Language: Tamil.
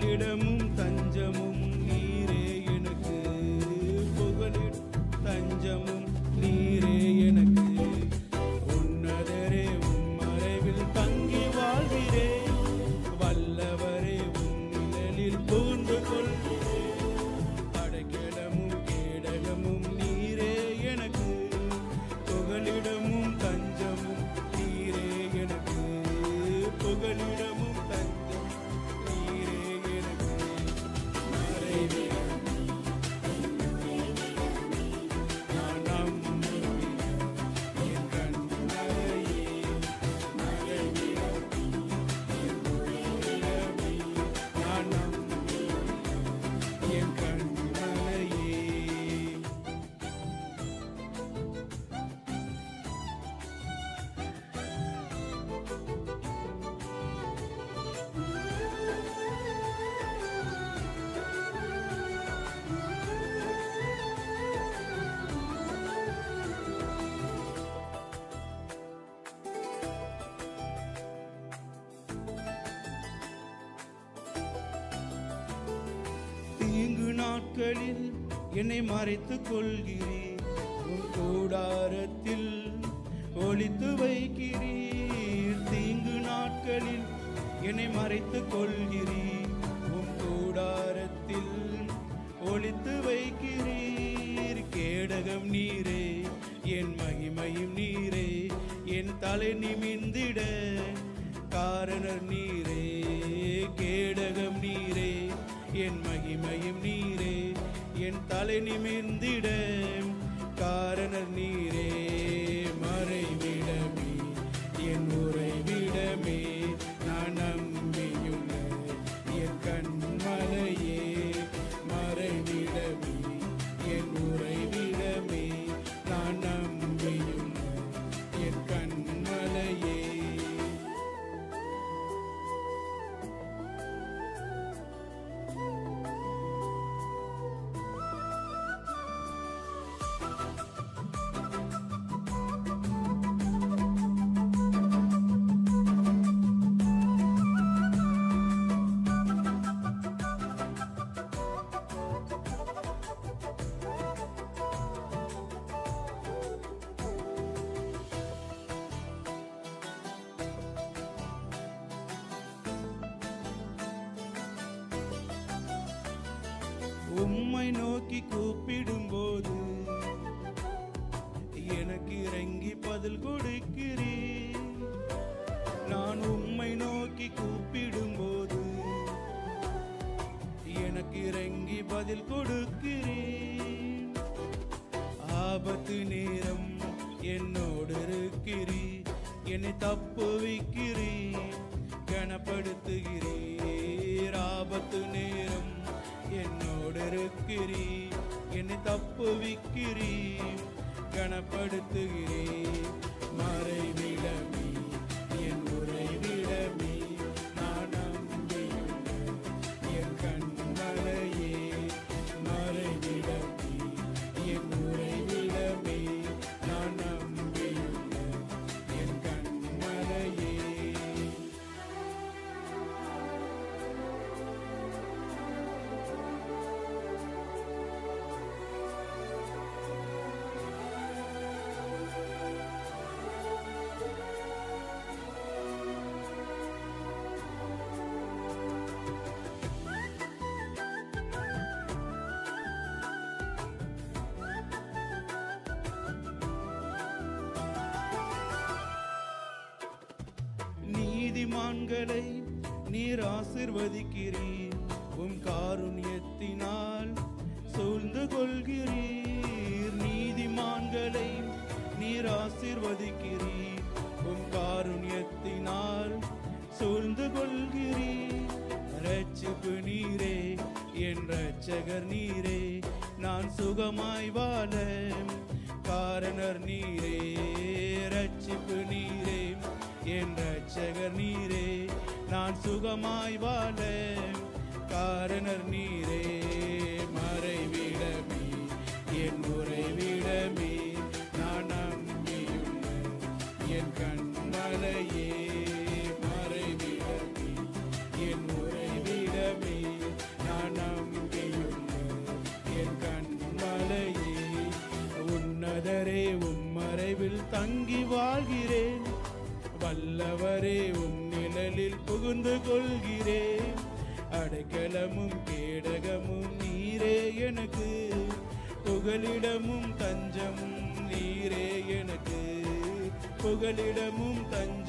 புகலிடமும் நாட்களில் என்னை மறைத்துக் கொள்கிறீர். உன் கூடாரத்தில் ஒளித்து வைக்கிறீர். தீங்கு நாட்களில் என்னை மறைத்துக் கொள்கிறீர். உன் கூடாரத்தில் ஒளித்து வைக்கிறீர். கேடகம் நீரே என் மகிமையும் நீரே என் தலை நிமிந்திட காரணர் நீரே. கேடகம் நீரே என் மகிமையும் நீரே. தலை நிமிர்ந்திட காரணர் நீரே. உம்மை நோக்கி கூப்பிடும்போது எனக்கு இறங்கி பதில் கொடுக்கிறேன் நான் உம்மை நோக்கி கூப்பிடும்போது எனக்கு இறங்கி பதில் கொடுக்கிறேன் ஆபத்து நேரம் என்னோடு இருக்கிறீர். என்னை தப்பு தப்புவிக்கிறீர். கனப்படுத்துகிறீர். ஆபத்து நேரம் என்னோடு என்னை தப்புவிக்கிறீ கனப்படுத்துகிறீ மறைவிடமே நீதிமான்களை நீர் ஆசிர்வதிக்கிறீர். உம் காருண்யத்தினால் சூழ்ந்து கொள்கிறீர். நீதிமான்களை நீர் ஆசிர்வதிக்கிறீர். உம் காருண்யத்தினால் சூழ்ந்து கொள்கிறீர். ரட்சிப்பு நீரே என் ரட்சகர் நீரே நான் சுகமாய் வாழ. காரணர் நீரே ரட்சிப்பு நீரே. என் ரட்சகர் நீரே நான் சுகமாய் வாழ காரணர் நீரே. புகுந்து கொள்கிறேன். அடைக்கலமும் கேடகமும் நீரே எனக்கு. புகலிடமும் தஞ்சமும் நீரே எனக்கு. புகலிடமும் தஞ்சம்